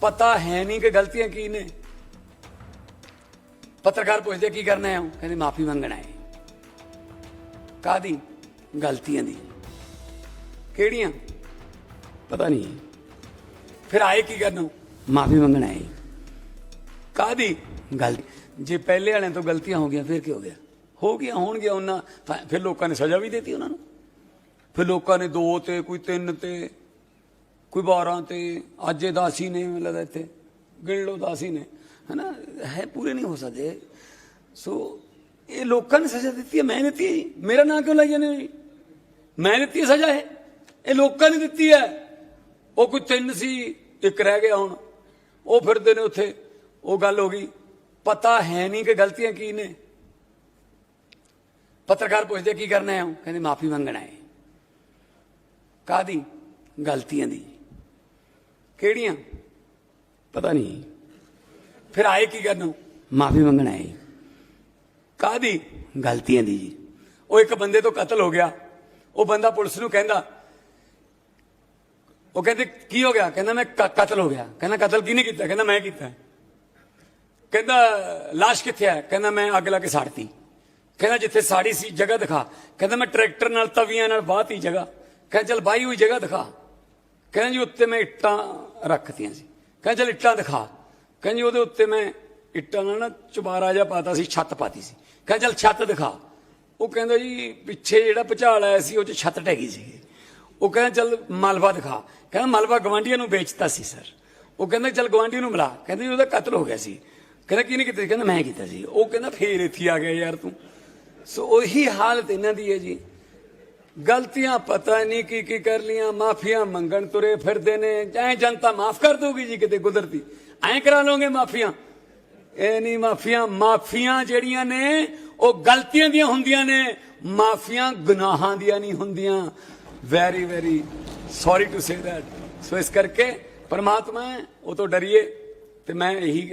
ਪਤਾ ਹੈ ਨਹੀਂ ਕਿ ਗਲਤੀਆਂ ਕੀ ਨੇ। ਪੱਤਰਕਾਰ ਪੁੱਛਦੇ, ਕੀ ਕਰਨਾ ਹੈ? ਕਹਿੰਦੇ, ਮਾਫੀ ਮੰਗਣਾ ਹੈ। ਕਾਦੀ ਗਲਤੀਆਂ ਦੀ। ਕਿਹੜੀਆਂ? ਪਤਾ ਨਹੀਂ। ਫਿਰ ਆਏ ਕੀ ਕਰਨ? ਮਾਫੀ ਮੰਗਣਾ ਹੈ। ਕਾਦੀ ਗਲਤੀ। ਜੇ ਪਹਿਲੇ ਵਾਲਿਆਂ ਤੋਂ ਗਲਤੀਆਂ ਹੋ ਗਈਆਂ, ਫਿਰ ਕੀ ਹੋ ਗਿਆ? ਹੋ ਗਿਆ ਹੋਣਗੀਆਂ ਉਹਨਾਂ। ਫਿਰ ਲੋਕਾਂ ਨੇ ਸਜ਼ਾ ਵੀ ਦਿੱਤੀ ਉਹਨਾਂ ਨੂੰ। ਫਿਰ ਲੋਕਾਂ ਨੇ ਦੋ ਤੇ, ਕੋਈ ਤਿੰਨ ਤੇ। ਕੋਈ 12 ਤੇ ਅੱਜ ਇਹ ਦਾਸੀ ਨੇ ਮੈਨੂੰ ਲੱਗਦਾ ਇੱਥੇ। ਗਿਣ ਲਓ ਦਾਸੀ ਨੇ। ਹਨਾ? ਹੈ ਪੂਰੇ ਨਹੀਂ ਹੋ ਸਕਦੇ। ਸੋ ਇਹ ਲੋਕਾਂ ਨੇ ਸਜ਼ਾ ਦਿੱਤੀ ਹੈ, ਮੈਂ ਦਿੱਤੀ ਹੈ ਜੀ। ਮੇਰਾ ਨਾਂ ਕਿਉਂ ਲਾਈ ਜਾਂਦੇ ਜੀ ਮੈਂ ਦਿੱਤੀ ਹੈ ਸਜ਼ਾ ਇਹ। ਇਹ ਲੋਕਾਂ ਨੇ ਦਿੱਤੀ ਹੈ। ਉਹ ਕੋਈ ਤਿੰਨ ਸੀ, ਇੱਕ ਰਹਿ ਗਿਆ ਹੁਣ। ਉਹ ਫਿਰਦੇ ਨੇ ਉੱਥੇ। ਉਹ ਗੱਲ ਹੋ ਗਈ। ਪਤਾ ਹੈ ਨਹੀਂ ਕਿ ਗਲਤੀਆਂ ਕੀ ਨੇ। ਪੱਤਰਕਾਰ ਪੁੱਛਦੇ ਕੀ ਕਰਨਾ ਹੈ? ਉਹ ਕਹਿੰਦੇ, ਮਾਫੀ ਮੰਗਣਾ ਹੈ। ਕਾਦੀ ਗਲਤੀਆਂ ਦੀ। ਕਿਹੜੀਆਂ? ਪਤਾ ਨਹੀਂ। ਫਿਰ ਆਏ ਕੀ ਕਰਨ? ਮਾਫੀ ਮੰਗਣਾ ਹੈ ਕਾਦੀ ਗਲਤੀਆਂ ਦੀ ਜੀ। ਉਹ ਇੱਕ ਬੰਦੇ ਤੋਂ ਕਤਲ ਹੋ ਗਿਆ। ਉਹ ਬੰਦਾ ਪੁਲਿਸ ਨੂੰ ਕਹਿੰਦਾ ਉਹ ਕਹਿੰਦੇ ਕੀ ਹੋ ਗਿਆ? ਕਹਿੰਦਾ ਮੈਂ ਕ- ਕਤਲ ਹੋ ਗਿਆ। ਕਹਿੰਦਾ ਕਤਲ ਕਿਹਨੇ ਕੀਤਾ? ਕਹਿੰਦਾ ਮੈਂ ਕੀਤਾ। ਕਹਿੰਦਾ লাশ ਕਿੱਥੇ ਹੈ? ਕਹਿੰਦਾ ਮੈਂ ਅੱਗ ਲਾ ਕੇ ਸਾੜਤੀ। ਕਹਿੰਦਾ ਜਿੱਥੇ ਸਾੜੀ ਸੀ ਜਗ੍ਹਾ ਦਿਖਾ। ਕਹਿੰਦਾ ਮੈਂ ਟਰੈਕਟਰ ਨਾਲ ਤਵੀਆਂ ਨਾਲ ਬਾਹਤੀ ਜਗ੍ਹਾ। ਕਹਿੰਦਾ ਚਲ ਬਾਈ ਹੋਈ ਜਗ੍ਹਾ ਦਿਖਾ। ਕਹਿੰਦਾ ਜੀ, ਉੱਤੇ ਮੈਂ ਇੱਟਾਂ ਰੱਖਤੀਆਂ ਸੀ। ਕਹਿੰਦਾ, ਚਲ ਇੱਟਾਂ ਦਿਖਾ। ਕਹਿੰਦਾ ਜੀ, ਉਹਦੇ ਉੱਤੇ ਮੈਂ ਇੱਟਾਂ ਨਾਲ ਨਾ ਚੁਬਾਰਾ ਜਿਹਾ ਪਾਤਾ ਸੀ, ਛੱਤ ਪਾਤੀ ਸੀ। ਕਹਿੰਦਾ, ਚਲ ਛੱਤ ਦਿਖਾ। ਉਹ ਕਹਿੰਦਾ ਜੀ, ਪਿੱਛੇ ਜਿਹੜਾ ਭੁਚਾਲ ਆਇਆ ਸੀ, ਉਹ ਚ ਛੱਤ ਢਹਿ ਸੀ ਉਹ ਕਹਿੰਦਾ, ਚਲ ਮਲਬਾ ਦਿਖਾ। ਕਹਿੰਦਾ, ਮਲਬਾ ਗਵਾਂਢੀਆਂ ਨੂੰ ਵੇਚਤਾ ਸੀ, ਸਰ। ਉਹ ਕਹਿੰਦਾ, ਚਲ ਗਵਾਂਢੀ ਨੂੰ ਮਿਲਾ। ਕਹਿੰਦਾ ਜੀ, ਉਹਦਾ ਕਤਲ ਹੋ ਗਿਆ ਸੀ। ਕਹਿੰਦਾ, ਕੀ ਕਿਹਨੇ ਕੀਤਾ ਸੀ? ਕਹਿੰਦਾ, ਮੈਂ ਕੀਤਾ ਸੀ। ਉਹ ਕਹਿੰਦਾ, ਫੇਰ ਇੱਥੇ ਆ ਗਿਆ ਯਾਰ ਤੂੰ। ਸੋ ਉਹੀ ਹਾਲਤ ਇਹਨਾਂ ਦੀ ਹੈ ਜੀ। ਗਲਤੀਆਂ ਪਤਾ ਨਹੀਂ ਕੀ ਕੀ ਕਰ ਲੀਆਂ ਮਾਫੀਆਂ ਮੰਗਣ ਤੁਰੇ ਫਿਰਦੇ ਨੇ। ਐ ਜਨਤਾ ਮਾਫ ਕਰ ਦੋਗੀ ਜੀ ਕਿਤੇ ਕੁਦਰਤੀ। ਐਂ ਕਰਾ ਲੋਗੇ ਮਾਫੀਆਂ? ਇਹ ਨਹੀਂ ਮਾਫੀਆਂ ਮਾਫੀਆਂ ਜਿਹੜੀਆਂ ਨੇ ਉਹ ਗਲਤੀਆਂ ਦੀਆਂ ਹੁੰਦੀਆਂ ਨੇ। ਮਾਫੀਆਂ ਗੁਨਾਹਾਂ ਦੀਆਂ ਨਹੀਂ ਹੁੰਦੀਆਂ। Very very sorry to say that so ਇਸ ਕਰਕੇ ਪਰਮਾਤਮਾ ਹੈ, ਉਹ ਤੋਂ ਡਰੀਏ ਤੇ ਮੈਂ ਇਹੀ